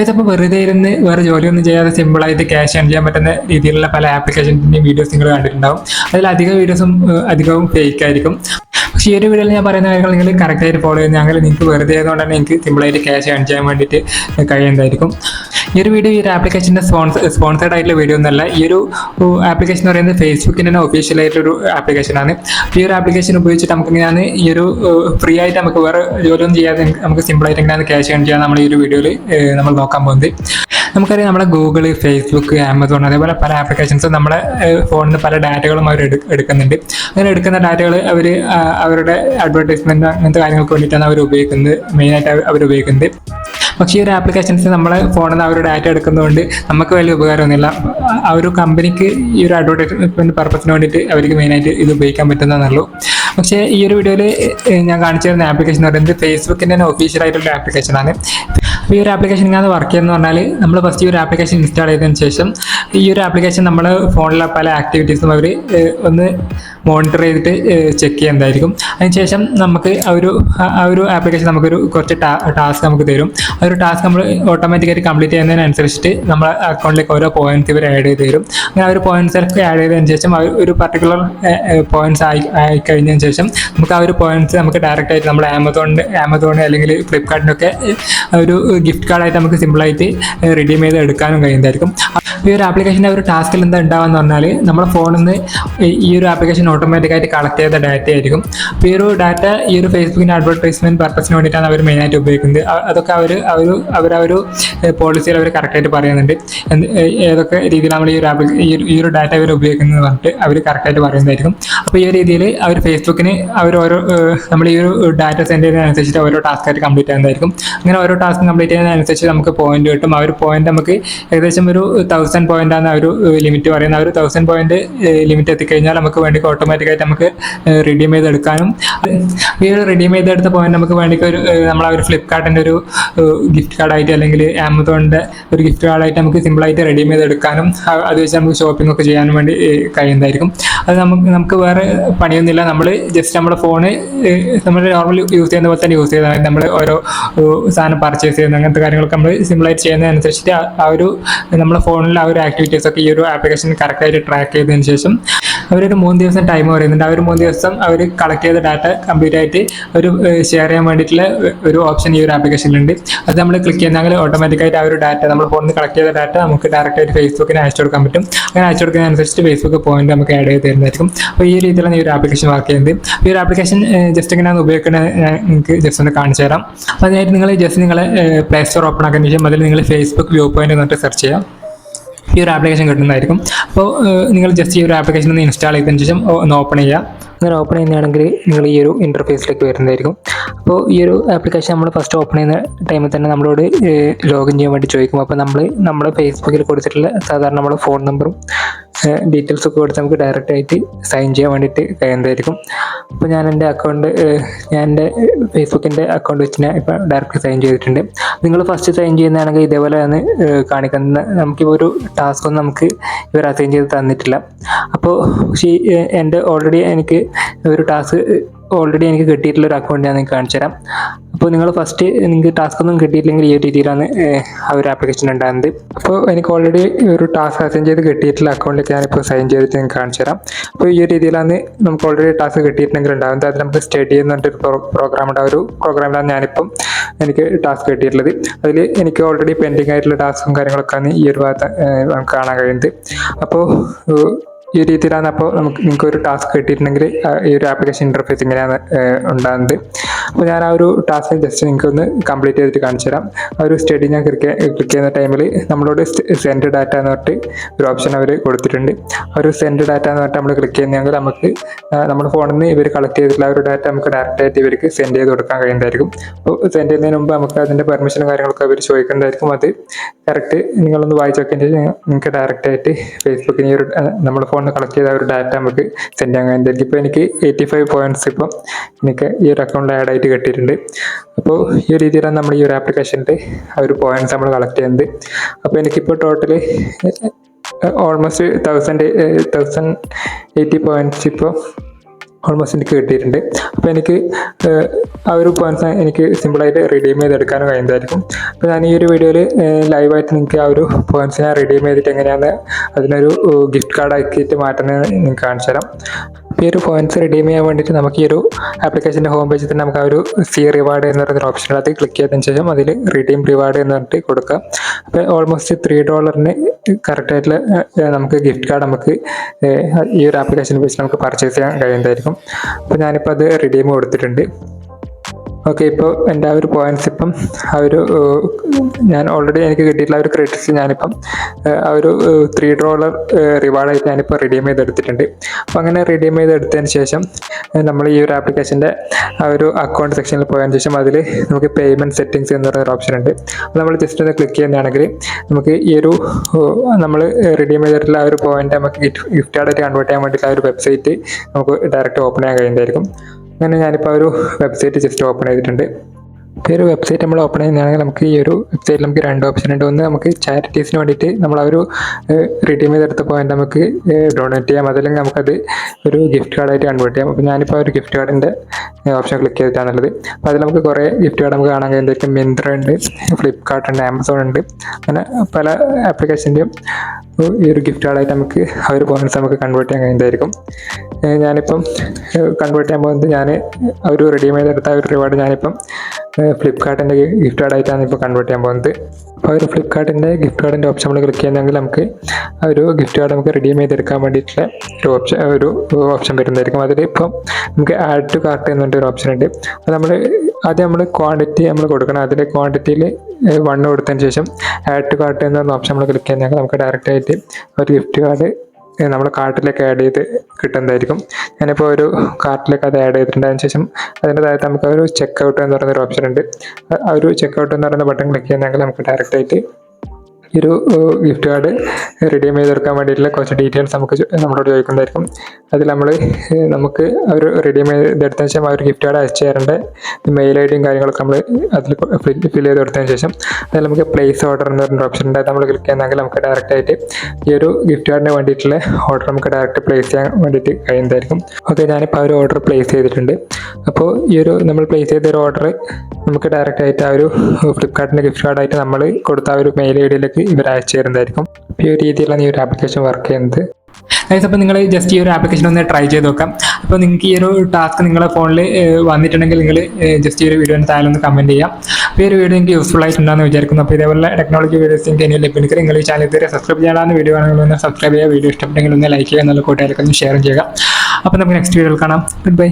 അപ്പോൾ വെറുതെ ഇരുന്ന് വേറെ ജോലിയൊന്നും ചെയ്യാതെ സിമ്പിളായിട്ട് ക്യാഷ് ഏൺ ചെയ്യാൻ പറ്റുന്ന രീതിയിലുള്ള പല ആപ്ലിക്കേഷൻസിന്റെയും വീഡിയോസ് നിങ്ങൾ കണ്ടിട്ടുണ്ടാവും. അതിൽ അധിക വീഡിയോസും അധികവും ഫേക്ക് ആയിരിക്കും. പക്ഷേ ഈ ഒരു വീഡിയോയിൽ ഞാൻ പറയുന്ന കാര്യങ്ങൾ നിങ്ങൾ കറക്റ്റായിട്ട് ഫോളോ ചെയ്യുന്നതെങ്കിൽ നിങ്ങൾക്ക് വെറുതെ ആയതുകൊണ്ട് തന്നെ നിങ്ങൾക്ക് സിമ്പിളായിട്ട് ക്യാഷ് ഏൺ ചെയ്യാൻ വേണ്ടിയിട്ട് കഴിയുന്നതായിരിക്കും ഈ ഒരു വീഡിയോ ഈ ഒരു ആപ്ലിക്കേഷന്റെ സ്പോൺസർ സ്പോൺസേഡ് ആയിട്ടുള്ള വീഡിയോ ഒന്നല്ല ഈ ഒരു ആപ്ലിക്കേഷൻ എന്ന് പറയുന്നത് ഫേസ്ബുക്കിന്റെ തന്നെ ഒഫീഷ്യൽ ആയിട്ടൊരു ആപ്ലിക്കേഷനാണ് ഈ ഒരു ആപ്ലിക്കേഷൻ ഉപയോഗിച്ചിട്ട് നമുക്ക് ഇങ്ങനെയാണ് ഈ ഒരു ഫ്രീ ആയിട്ട് നമുക്ക് വേറെ ജോലിയൊന്നും ചെയ്യാതെ നമുക്ക് സിമ്പിളായിട്ട് എങ്ങനെയാണ് ക്യാഷ് ഏൺ ചെയ്യാൻ നമ്മൾ ഈ ഒരു വീഡിയോയിൽ നമ്മൾ നോക്കാൻ പോകുന്നത്. നമുക്കറിയാം നമ്മുടെ ഗൂഗിൾ ഫേസ്ബുക്ക് ആമസോൺ അതേപോലെ പല ആപ്ലിക്കേഷൻസും നമ്മുടെ ഫോണിൽ നിന്ന് പല ഡാറ്റകളും അവർ എടുക്കുന്നുണ്ട്. അങ്ങനെ എടുക്കുന്ന ഡാറ്റകൾ അവർ അവരുടെ അഡ്വർടൈസ്മെന്റ് അങ്ങനത്തെ കാര്യങ്ങൾക്ക് വേണ്ടിയിട്ടാണ് അവർ ഉപയോഗിക്കുന്നത് മെയിനായിട്ട് അവർ ഉപയോഗിക്കുന്നത്. പക്ഷേ ഈ ഒരു ആപ്ലിക്കേഷൻസ് നമ്മളെ ഫോണിൽ നിന്ന് അവർ ഡാറ്റ എടുക്കുന്നതുകൊണ്ട് നമുക്ക് വലിയ ഉപകാരമൊന്നുമില്ല. ആ ഒരു കമ്പനിക്ക് ഈ ഒരു അഡ്വർടൈസ്മെന്റ് പർപ്പസിന് വേണ്ടിയിട്ട് അവർക്ക് മെയിനായിട്ട് ഇത് ഉപയോഗിക്കാൻ പറ്റുന്നതെന്നുള്ളൂ പക്ഷേ ഈ ഒരു വീഡിയോയിൽ ഞാൻ കാണിച്ചു തരുന്ന ആപ്ലിക്കേഷൻ എന്ന് പറയുന്നത് ഫേസ്ബുക്കിന്റെ തന്നെ ഒഫീഷ്യൽ ആയിട്ടുള്ള ആപ്ലിക്കേഷനാണ് അപ്പോൾ ഈ ഒരു ആപ്ലിക്കേഷൻ ഇങ്ങനെ വർക്ക് ചെയ്യുന്നത് പറഞ്ഞാൽ നമ്മൾ ഫസ്റ്റ് ഈ ഒരു ആപ്ലിക്കേഷൻ ഇൻസ്റ്റാൾ ചെയ്തതിന് ശേഷം ഈ ഒരു ആപ്ലിക്കേഷൻ നമ്മൾ ഫോണിലെ പല ആക്ടിവിറ്റീസും അവർ ഒന്ന് മോണിറ്റർ ചെയ്തിട്ട് ചെക്ക് ചെയ്യുന്നതായിരിക്കും അതിനുശേഷം നമുക്ക് ആ ഒരു ആ ഒരു ആപ്ലിക്കേഷൻ നമുക്കൊരു കുറച്ച് ടാസ്ക് നമുക്ക് തരും. ആ ഒരു ടാസ്ക് നമ്മൾ ഓട്ടോമാറ്റിക്കായിട്ട് കംപ്ലീറ്റ് ചെയ്യുന്നതിനനുസരിച്ചിട്ട് നമ്മുടെ അക്കൗണ്ടിലേക്ക് ഓരോ പോയിന്റ്സ് ഇവർ ആഡ് ചെയ്ത് തരും. അങ്ങനെ ആ ഒരു പോയിന്റ്സ് ഒക്കെ ആഡ് ചെയ്തതിന് ശേഷം ഒരു പർട്ടിക്കുലർ പോയിന്റ്സ് ആയി ആയി കഴിഞ്ഞതിന് ശേഷം നമുക്ക് ആ ഒരു പോയിന്റ്സ് നമുക്ക് ഡയറക്റ്റ് ആയിട്ട് നമ്മുടെ ആമസോണിന്റെ ആമസോൺ അല്ലെങ്കിൽ ഫ്ലിപ്കാർട്ടിനൊക്കെ ഒരു ഗിഫ്റ്റ് കാർഡായിട്ട് നമുക്ക് സിമ്പിളായിട്ട് റിഡീം ചെയ്ത് എടുക്കാനും കഴിയുന്നതായിരിക്കും ഈ ഒരു ആപ്ലിക്കേഷന്റെ ഒരു ടാസ്കിൽ എന്താ ഉണ്ടാവുക പറഞ്ഞാൽ നമ്മുടെ ഫോണിൽ നിന്ന് ഈ ഒരു ആപ്ലിക്കേഷൻ ഓട്ടോമാറ്റിക്കായിട്ട് കളക്ട് ചെയ്ത ഡാറ്റ ആയിരിക്കും. അപ്പോൾ ഈ ഒരു ഡാറ്റ ഈ ഒരു ഫേസ്ബുക്കിന്റെ അഡ്വർടൈസ്മെന്റ് പർപ്പസിന് വേണ്ടിയിട്ടാണ് അവർ മെയിനായിട്ട് ഉപയോഗിക്കുന്നത്. അതൊക്കെ അവർ അവർ അവർ ആ ഒരു പോളിസിയിൽ അവർ കറക്റ്റായിട്ട് പറയുന്നുണ്ട്. ഏതൊക്കെ രീതിയിൽ നമ്മൾ ഈ ഒരു ആപ്ലി ഈ ഒരു- ഡാറ്റ അവർ ഉപയോഗിക്കുന്നത് പറഞ്ഞിട്ട് അവർ കറക്റ്റായിട്ട് പറയുന്നതായിരിക്കും. അപ്പോൾ ഈ ഒരു രീതിയിൽ അവർ ഫേസ്ബുക്കിന് അവർ ഓരോ നമ്മൾ ഈ ഒരു ഡാറ്റ സെൻഡ് ചെയ്യുന്നതിനനുസരിച്ചിട്ട് ഓരോ ടാസ്ക് ആയിട്ട് കംപ്ലീറ്റ് ചെയ്യുന്നതായിരിക്കും. അങ്ങനെ ഓരോ ടാസ്ക് കംപ്ലീറ്റ് ചെയ്യുന്നതിനനുസരിച്ച് നമുക്ക് പോയിന്റ് കിട്ടും. ആ ഒരു പോയിന്റ് നമുക്ക് ഏകദേശം ഒരു തൗസൻഡ് പോയിന്റ് ആണ് ഒരു ലിമിറ്റ് പറയുന്നത് ആ ഒരു തൗസൻഡ് പോയിന്റ് ലിമിറ്റ് എത്തിക്കഴിഞ്ഞാൽ നമുക്ക് വേണ്ടി ഓട്ടോമാറ്റിക്കായിട്ട് നമുക്ക് റിഡീം ചെയ്തെടുക്കാനും. ഈ ഒരു റിഡീം ചെയ്തെടുത്ത പോയിന്റ് നമുക്ക് വേണ്ടി ഒരു നമ്മൾ ആ ഒരു ഫ്ലിപ്കാർട്ടിന്റെ ഒരു ഗിഫ്റ്റ് കാർഡായിട്ട് അല്ലെങ്കിൽ ആമസോണിന്റെ ഒരു ഗിഫ്റ്റ് കാർഡായിട്ട് നമുക്ക് സിമ്പിളായിട്ട് റെഡീം ചെയ്തെടുക്കാനും അത് വെച്ച് നമുക്ക് ഷോപ്പിംഗ് ഒക്കെ ചെയ്യാനും വേണ്ടി കഴിയുന്നതായിരിക്കും. അത് നമുക്ക് നമുക്ക് വേറെ പണിയൊന്നുമില്ല. നമ്മൾ ജസ്റ്റ് നമ്മുടെ ഫോണ് നമ്മൾ നോർമൽ യൂസ് ചെയ്യുന്ന പോലെ തന്നെ യൂസ് ചെയ്താൽ നമ്മൾ ഓരോ സാധനം പർച്ചേസ് ചെയ്യുന്ന അങ്ങനത്തെ കാര്യങ്ങളൊക്കെ നമ്മൾ സിമ്പിളായിട്ട് ചെയ്യുന്നതനുസരിച്ചിട്ട് ആ- ആ ഒരു നമ്മുടെ ഫോണിൽ ആ ഒരു ആക്ടിവിറ്റീസ് ഒക്കെ ഈ ഒരു ആപ്ലിക്കേഷൻ കറക്റ്റായിട്ട് ട്രാക്ക് ചെയ്തതിന് ശേഷം അവരൊരു മൂന്ന് ദിവസം ടൈം പറയുന്നുണ്ട്. ആ ഒരു മൂന്ന് ദിവസം അവർ കളക്ട് ചെയ്ത ഡാറ്റ കംപ്ലീറ്റ് ആയിട്ട് ഒരു ഷെയർ ചെയ്യാൻ വേണ്ടിയിട്ടുള്ള ഒരു ഓപ്ഷൻ ഈ ഒരു ആപ്ലിക്കേഷനിലുണ്ട് അത് നമ്മൾ ക്ലിക്ക് ചെയ്യുന്നെങ്കിൽ ഓട്ടോമാറ്റിക്കായിട്ട് ആ ഒരു ഡാറ്റ നമ്മൾ ഫോണിൽ കളക്ട് ചെയ്ത ഡാറ്റ നമുക്ക് ഡയറക്റ്റ് ആയിട്ട് ഫേസ്ബുക്കിന് അയച്ചു കൊടുക്കാൻ പറ്റും. അങ്ങനെ അയച്ചു കൊടുക്കുന്നതനുസരിച്ച് ഫേസ്ബുക്ക് പോയിന്റ് നമുക്ക് ആഡ് ചെയ്ത് തരുന്നതായിരിക്കും. അപ്പോൾ ഈ രീതിയിലാണ് ഈ ഒരു ആപ്ലിക്കേഷൻ വർക്ക് ചെയ്യുന്നത്. ഈ ഒരു ആപ്ലിക്കേഷൻ ജസ്റ്റ് എങ്ങനെയാണ് ഉപയോഗിക്കുന്നത് നിങ്ങൾക്ക് ജസ്റ്റ് ഒന്ന് കാണിച്ചു തരാം. അപ്പോൾ അതിനായിട്ട് നിങ്ങൾ ജസ്റ്റ് നിങ്ങൾ പ്ലേ സ്റ്റോർ ഓപ്പൺ ആക്കിയതിന് ശേഷം അതിൽ നിങ്ങൾ ഫേസ്ബുക്ക് വ്യൂ പോയിന്റ് എന്നിട്ട് സെർച്ച് ചെയ്യാം. ഈ ഒരു ആപ്ലിക്കേഷൻ കിട്ടുന്നതായിരിക്കും. അപ്പോൾ നിങ്ങൾ ജസ്റ്റ് ഈ ഒരു ആപ്ലിക്കേഷൻ ഒന്ന് ഇൻസ്റ്റാൾ ചെയ്തതിന് ശേഷം ഒന്ന് ഓപ്പൺ ചെയ്യുക അങ്ങനെ ഓപ്പൺ ചെയ്യുന്നതാണെങ്കിൽ നിങ്ങൾ ഈ ഒരു ഇന്റർഫേസിലേക്ക് വരുന്നതായിരിക്കും. അപ്പോൾ ഈ ഒരു ആപ്ലിക്കേഷൻ നമ്മൾ ഫസ്റ്റ് ഓപ്പൺ ചെയ്യുന്ന ടൈമിൽ തന്നെ നമ്മളോട് ലോഗിൻ ചെയ്യാൻ വേണ്ടി ചോദിക്കും. അപ്പോൾ നമ്മൾ നമ്മുടെ ഫേസ്ബുക്കിൽ കൊടുത്തിട്ടുള്ള സാധാരണ നമ്മുടെ ഫോൺ നമ്പറും ഡീറ്റെയിൽസ് ഒക്കെ കൊടുത്ത് നമുക്ക് ഡയറക്റ്റ് ആയിട്ട് സൈൻ ചെയ്യാൻ വേണ്ടിയിട്ട് കഴിയുന്നതായിരിക്കും അപ്പോൾ ഞാൻ എന്റെ അക്കൗണ്ട് ഞാൻ എന്റെ ഫേസ്ബുക്കിന്റെ അക്കൗണ്ട് വെച്ച് ഞാൻ ഇപ്പോൾ ഡയറക്റ്റ് സൈൻ ചെയ്തിട്ടുണ്ട്. നിങ്ങൾ ഫസ്റ്റ് സൈൻ ചെയ്യുന്നതാണെങ്കിൽ ഇതേപോലെ തന്നെ കാണിക്കുന്ന നമുക്കിപ്പോൾ ഒരു ടാസ്ക് ഒന്നും നമുക്ക് ഇവർ അസൈൻ ചെയ്ത് തന്നിട്ടില്ല. അപ്പോൾ പക്ഷേ എന്റെ ഓൾറെഡി എനിക്ക് ഒരു ടാസ്ക് ഓൾറെഡി എനിക്ക് കിട്ടിയിട്ടുള്ള ഒരു അക്കൗണ്ട് ഞാൻ നിങ്ങൾക്ക് കാണിച്ചു തരാം. അപ്പോൾ നിങ്ങൾ ഫസ്റ്റ് നിങ്ങൾക്ക് ടാസ്ക് ഒന്നും കിട്ടിയിട്ടില്ലെങ്കിൽ ഈ ഒരു രീതിയിലാണ് ആ ഒരു ആപ്ലിക്കേഷൻ ഉണ്ടാകുന്നത്. അപ്പോൾ എനിക്ക് ഓൾറെഡി ഒരു ടാസ്ക് അസൈൻ ചെയ്ത് കിട്ടിയിട്ടുള്ള അക്കൗണ്ടിലേക്ക് ഞാനിപ്പോൾ സൈൻ ചെയ്തിട്ട് നിങ്ങൾക്ക് കാണിച്ചു തരാം. അപ്പോൾ ഈ ഒരു രീതിയിലാണ് നമുക്ക് ഓൾറെഡി ടാസ്ക് കിട്ടിയിട്ടുണ്ടെങ്കിൽ ഉണ്ടാകുന്നത്. അതിൽ നമുക്ക് സ്റ്റഡി ചെയ്യുന്നൊരു പ്രോഗ്രാം ഉണ്ട്. ഒരു പ്രോഗ്രാമിലാണ് ഞാനിപ്പം എനിക്ക് ടാസ്ക് കിട്ടിയിട്ടുള്ളത്. അതിൽ എനിക്ക് ഓൾറെഡി പെൻഡിങ് ആയിട്ടുള്ള ടാസ്കും കാര്യങ്ങളൊക്കെയാണ് ഈ ഒരു ഭാഗത്ത് നമുക്ക് കാണാൻ കഴിയുന്നത്. അപ്പോൾ ഈ രീതിയിലാണ് അപ്പോൾ നമുക്ക് നിങ്ങൾക്ക് ഒരു ടാസ്ക് കിട്ടിയിട്ടുണ്ടെങ്കിൽ ഈ ഒരു ആപ്ലിക്കേഷൻ ഇന്റർഫേസ് ഇങ്ങനെയാണ് ഉണ്ടാകുന്നത്. അപ്പോൾ ഞാൻ ആ ഒരു ടാസ്ക് ജസ്റ്റ് നിങ്ങൾക്ക് ഒന്ന് കംപ്ലീറ്റ് ചെയ്തിട്ട് കാണിച്ചു തരാം. ആ ഒരു സ്റ്റഡി ഞാൻ ക്ലിക്ക് ക്ലിക്ക് ചെയ്യുന്ന ടൈമിൽ നമ്മളോട് സെൻഡ് ഡാറ്റ എന്ന് പറഞ്ഞിട്ട് ഒരു ഓപ്ഷൻ അവർ കൊടുത്തിട്ടുണ്ട്. ആ ഒരു സെൻഡ് ഡാറ്റ എന്ന് പറഞ്ഞിട്ട് നമ്മൾ ക്ലിക്ക് ചെയ്യുന്നെങ്കിൽ നമുക്ക് നമ്മുടെ ഫോണിൽ നിന്ന് ഇവർ കളക്ട് ചെയ്തിട്ടുള്ള ഒരു ഡാറ്റ നമുക്ക് ഡയറക്റ്റ് ആയിട്ട് ഇവർക്ക് സെൻഡ് ചെയ്ത് കൊടുക്കാൻ കഴിയുന്നതായിരിക്കും. അപ്പോൾ സെൻഡ് ചെയ്യുന്നതിന് മുമ്പ് നമുക്ക് അതിന്റെ പെർമിഷനും കാര്യങ്ങളൊക്കെ അവർ ചോദിക്കേണ്ടതായിരിക്കും. അത് കറക്റ്റ് നിങ്ങളൊന്ന് വായിച്ചു ശേഷം നിങ്ങൾക്ക് ഡയറക്റ്റ് ആയിട്ട് ഫേസ്ബുക്കിന് ഈ ഒരു നമ്മുടെ ഫോണിൽ കളക്ട് ചെയ്ത ഒരു ഡാറ്റ നമുക്ക് സെൻഡ് ചെയ്യാൻ കഴിയുന്നതായിരിക്കും. ഇപ്പോൾ എനിക്ക് എയ്റ്റി ഫൈവ് പോയിന്റ്സ് ഇപ്പം എനിക്ക് ഈ ഒരു അക്കൗണ്ടിൽ ആഡ് ആയിട്ട് കിട്ടിയിട്ടുണ്ട്. അപ്പോൾ ഈ രീതിയിലാണ് നമ്മൾ ഈ ഒരു ആപ്ലിക്കേഷന്റെ ആ ഒരു പോയിന്റ്സ് നമ്മൾ കളക്ട് ചെയ്യുന്നത്. അപ്പോൾ എനിക്കിപ്പോൾ total almost thousand thousand eighty points ഇപ്പോൾ ഓൾമോസ്റ്റ് എനിക്ക് കിട്ടിയിട്ടുണ്ട്. അപ്പോൾ എനിക്ക് ആ ഒരു പോയിന്റ്സ് എനിക്ക് സിമ്പിളായിട്ട് റിഡീം ചെയ്തെടുക്കാനും കഴിയുന്നതായിരിക്കും. അപ്പോൾ ഞാൻ ഈ ഒരു വീഡിയോയിൽ ലൈവായിട്ട് നിങ്ങൾക്ക് ആ ഒരു പോയിന്റ്സ് ഞാൻ റിഡീം ചെയ്തിട്ട് എങ്ങനെയാണ് അതിനൊരു ഗിഫ്റ്റ് കാർഡ് ആക്കിയിട്ട് മാറ്റുന്നത് നിങ്ങൾക്ക് കാണിച്ചു തരാം ഈ ഒരു പോയിന്റ്സ് റിഡീം ചെയ്യാൻ വേണ്ടിയിട്ട് നമുക്ക് ഈ ഒരു ആപ്ലിക്കേഷന്റെ ഹോം പേജിൽ തന്നെ നമുക്ക് ആ ഒരു സി റിവാർഡ് എന്ന് പറയുന്ന ഓപ്ഷൻ അത് ക്ലിക്ക് ചെയ്തതിന് ശേഷം അതിൽ റിഡീം റിവാർഡ് എന്ന് പറഞ്ഞിട്ട് കൊടുക്കുക അപ്പോൾ ഓൾമോസ്റ്റ് ത്രീ ഡോളറിന് കറക്റ്റായിട്ടുള്ള നമുക്ക് ഗിഫ്റ്റ് കാർഡ് നമുക്ക് ഈ ഒരു ആപ്ലിക്കേഷൻ വെച്ച് നമുക്ക് പർച്ചേസ് ചെയ്യാൻ കഴിയുന്നതായിരിക്കും. അപ്പോൾ ഞാനിപ്പോൾ അത് റിഡീം കൊടുത്തിട്ടുണ്ട്. ഓക്കെ ഇപ്പോൾ എന്റെ ആ ഒരു പോയിന്റ്സ് ഇപ്പം ആ ഒരു ഞാൻ ഓൾറെഡി എനിക്ക് കിട്ടിയിട്ടുള്ള ഒരു ക്രെഡിറ്റ്സ് ഞാനിപ്പം ആ ഒരു ത്രീ ഡോളർ റിവാർഡായിട്ട് ഞാനിപ്പോൾ റിഡീം ചെയ്തെടുത്തിട്ടുണ്ട്. അപ്പോൾ അങ്ങനെ റിഡീം ചെയ്തെടുത്തതിന് ശേഷം നമ്മൾ ഈ ഒരു ആപ്ലിക്കേഷന്റെ ആ ഒരു അക്കൗണ്ട് സെക്ഷനിൽ പോയതിന് ശേഷം അതിൽ നമുക്ക് പേയ്മെന്റ് സെറ്റിങ്സ് എന്ന് പറയുന്ന ഒരു ഓപ്ഷൻ ഉണ്ട് നമ്മൾ ജസ്റ്റ് ഒന്ന് ക്ലിക്ക് ചെയ്യുന്നതാണെങ്കിൽ നമുക്ക് ഈ ഒരു നമ്മൾ റിഡീം ചെയ്തിട്ടുള്ള ആ ഒരു പോയിന്റ് നമുക്ക് ഗിഫ്റ്റ് ഗിഫ്റ്റ് കാർഡായിട്ട് കൺവേർട്ട് ചെയ്യാൻ വേണ്ടിയിട്ടുള്ള ആ ഒരു വെബ്സൈറ്റ് നമുക്ക് ഡയറക്റ്റ് ഓപ്പൺ ചെയ്യാൻ കഴിയുന്നതായിരിക്കും. അങ്ങനെ ഞാനിപ്പോൾ ഒരു വെബ്സൈറ്റ് ജസ്റ്റ് ഓപ്പൺ ചെയ്തിട്ടുണ്ട്. ഇപ്പോൾ ഒരു വെബ്സൈറ്റ് നമ്മൾ ഓപ്പൺ ചെയ്യുന്നതാണെങ്കിൽ നമുക്ക് ഈ ഒരു വെബ്സൈറ്റിൽ നമുക്ക് രണ്ട് ഓപ്ഷൻ ഉണ്ട്. ഒന്ന് നമുക്ക് ചാരിറ്റീസിന് വേണ്ടിയിട്ട് നമ്മൾ ആ ഒരു റിഡീം ചെയ്തെടുത്ത പോയിന്റ് നമുക്ക് ഡൊണേറ്റ് ചെയ്യാം. അതല്ലെങ്കിൽ നമുക്കത് ഒരു ഗിഫ്റ്റ് കാർഡായിട്ട് കൺവേർട്ട് ചെയ്യാം. അപ്പോൾ ഞാനിപ്പോൾ ഒരു ഗിഫ്റ്റ് കാർഡിന്റെ ഓപ്ഷൻ ക്ലിക്ക് ചെയ്തിട്ടാണുള്ളത്. അപ്പോൾ അതിൽ നമുക്ക് കുറേ ഗിഫ്റ്റ് കാർഡ് നമുക്ക് കാണാൻ എന്തൊക്കെ മിന്ത്ര ഉണ്ട് ഫ്ലിപ്കാർട്ട് ഉണ്ട് ആമസോൺ ഉണ്ട്. അങ്ങനെ പല ആപ്ലിക്കേഷന്റെയും ഈ ഒരു ഗിഫ്റ്റ് കാർഡായിട്ട് നമുക്ക് ആ ഒരു പോയിന്റ്സ് നമുക്ക് കൺവേർട്ട് ചെയ്യാൻ കഴിയുന്നതായിരിക്കും. ഞാനിപ്പം കൺവേർട്ട് ചെയ്യാൻ പോകുന്നത് ഞാൻ ഒരു റെഡിമെയ്ഡ് എടുത്ത ഒരു റിവാർഡ് ഞാനിപ്പം ഫ്ലിപ്കാർട്ടിന്റെ ഗിഫ്റ്റ് കാർഡായിട്ടാണ് ഇപ്പോൾ കൺവേർട്ട് ചെയ്യാൻ പോകുന്നത്. അപ്പോൾ ഒരു ഫ്ലിപ്കാർട്ടിന്റെ ഗിഫ്റ്റ് കാർഡിന്റെ ഓപ്ഷൻ നമ്മൾ ക്ലിക്ക് ചെയ്യുന്നെങ്കിൽ നമുക്ക് ഒരു ഗിഫ്റ്റ് കാർഡ് നമുക്ക് റെഡീം ചെയ്തെടുക്കാൻ വേണ്ടിയിട്ടുള്ള ഒരു ഓപ്ഷൻ ഒരു ഓപ്ഷൻ വരുന്നതായിരിക്കും. അതിൽ ഇപ്പം നമുക്ക് ആഡ് ടു കാർട്ട് എന്നുള്ള ഒരു ഓപ്ഷൻ ഉണ്ട്. അപ്പോൾ നമ്മൾ ആദ്യം നമ്മൾ ക്വാണ്ടിറ്റി നമ്മൾ കൊടുക്കണം. അതിൽ ക്വാണ്ടിറ്റിയിൽ വണ്ണ് കൊടുത്തതിന് ശേഷം ആഡ് ടു കാർട്ട് എന്ന ഓപ്ഷൻ നമ്മൾ ക്ലിക്ക് ചെയ്യുന്നെങ്കിൽ നമുക്ക് ഡയറക്റ്റ് ആയിട്ട് ഒരു ഗിഫ്റ്റ് കാർഡ് നമ്മൾ കാർട്ടിലേക്ക് ആഡ് ചെയ്ത് കിട്ടുന്നതായിരിക്കും. ഞാനിപ്പോൾ ഒരു കാർട്ടിലേക്ക് അത് ആഡ് ചെയ്തിട്ടുണ്ട്. അതിന് ശേഷം അതിന്റെ താഴത്ത് നമുക്ക് ഒരു ചെക്ക് ഔട്ട് എന്ന് പറയുന്ന ഒരു ഓപ്ഷൻ ഉണ്ട്. ആ- ഒരു ചെക്ക് ഔട്ട് എന്ന് പറയുന്ന ബട്ടൺ ക്ലിക്ക് ചെയ്യുന്നെങ്കിൽ നമുക്ക് ഡയറക്റ്റ് ആയിട്ട് ഈ ഒരു ഗിഫ്റ്റ് കാർഡ് റിഡീം ചെയ്തെടുക്കാൻ വേണ്ടിയിട്ടുള്ള കുറച്ച് ഡീറ്റെയിൽസ് നമുക്ക് നമ്മളോട് ചോദിക്കുന്നതായിരിക്കും. അതിൽ നമ്മൾ നമുക്ക് അവർ റിഡീം ചെയ്തെടുത്തതിന് ശേഷം ആ ഒരു ഗിഫ്റ്റ് കാർഡ് അയച്ചു തരേണ്ട. മെയിൽ ഐ ഡിയും കാര്യങ്ങളൊക്കെ നമ്മൾ അതിൽ ഫിൽ ചെയ്ത് കൊടുത്തതിന് ശേഷം അതിൽ നമുക്ക് പ്ലേസ് ഓർഡർ എന്ന് പറഞ്ഞ ഓപ്ഷൻ ഉണ്ട്. നമ്മൾ ക്ലിക്ക് ചെയ്യുന്നെങ്കിൽ നമുക്ക് ഡയറക്റ്റ് ആയിട്ട് ഈ ഒരു ഗിഫ്റ്റ് കാർഡിന് വേണ്ടിയിട്ടുള്ള ഓർഡർ നമുക്ക് ഡയറക്റ്റ് പ്ലേസ് ചെയ്യാൻ വേണ്ടിയിട്ട് കഴിയുന്നതായിരിക്കും. ഓക്കെ ഞാനിപ്പോൾ ആ ഒരു ഓർഡർ പ്ലേസ് ചെയ്തിട്ടുണ്ട്. അപ്പോൾ ഈ ഒരു നമ്മൾ പ്ലേസ് ചെയ്ത ഒരു ഓർഡർ നമുക്ക് ഡയറക്റ്റ് ആയിട്ട് ആ ഒരു ഫ്ലിപ്കാർട്ടിന്റെ ഗിഫ്റ്റ് കാർഡായിട്ട് നമ്മൾ കൊടുത്ത ആ ഒരു മെയിൽ ഐ ഡിയിലേക്ക് ഇവർ അയച്ചു തരുന്നതായിരിക്കും. ഈ ഒരു രീതിയിലാണ് ഈ ഒരു ആപ്ലിക്കേഷൻ വർക്ക് ചെയ്യുന്നത്. അതായത് അപ്പോൾ നിങ്ങൾ ജസ്റ്റ് ഈ ഒരു ആപ്ലിക്കേഷൻ ഒന്ന് ട്രൈ ചെയ്ത് നോക്കാം. അപ്പോൾ നിങ്ങൾക്ക് ഈ ഒരു ടാസ്ക് നിങ്ങളുടെ ഫോണിൽ വന്നിട്ടുണ്ടെങ്കിൽ നിങ്ങൾ ജസ്റ്റ് ഈ ഒരു വീഡിയോന് താഴെ ഒന്ന് കമന്റ് ചെയ്യാം. അപ്പോൾ ഈ ഒരു വീഡിയോ നിങ്ങൾക്ക് യൂസ്ഫുൾ ആയിട്ടുണ്ടെന്ന് വിചാരിക്കുന്നു. അപ്പോൾ ഇതേപോലെ ടെക്നോളജി വീഡിയോസ് എനിക്ക് ഇനി ലഭ്യമെങ്കിൽ നിങ്ങൾ ഈ ചാനൽ ഇതുവരെ സബ്സ്ക്രൈബ് ചെയ്യാനാണ് വീഡിയോ ആണെങ്കിൽ ഒന്ന് സബ്സ്ക്രൈബ് ചെയ്യുക. വീഡിയോ ഇഷ്ടപ്പെട്ടെങ്കിൽ ഒന്ന് ലൈക്ക് ചെയ്യുക. എന്നുള്ള കൂട്ടുകാർക്ക് ഒന്ന് ഷെയർ ചെയ്യുക. അപ്പോൾ നമുക്ക് നെക്സ്റ്റ് വീഡിയോയിൽ കാണാം. Good bye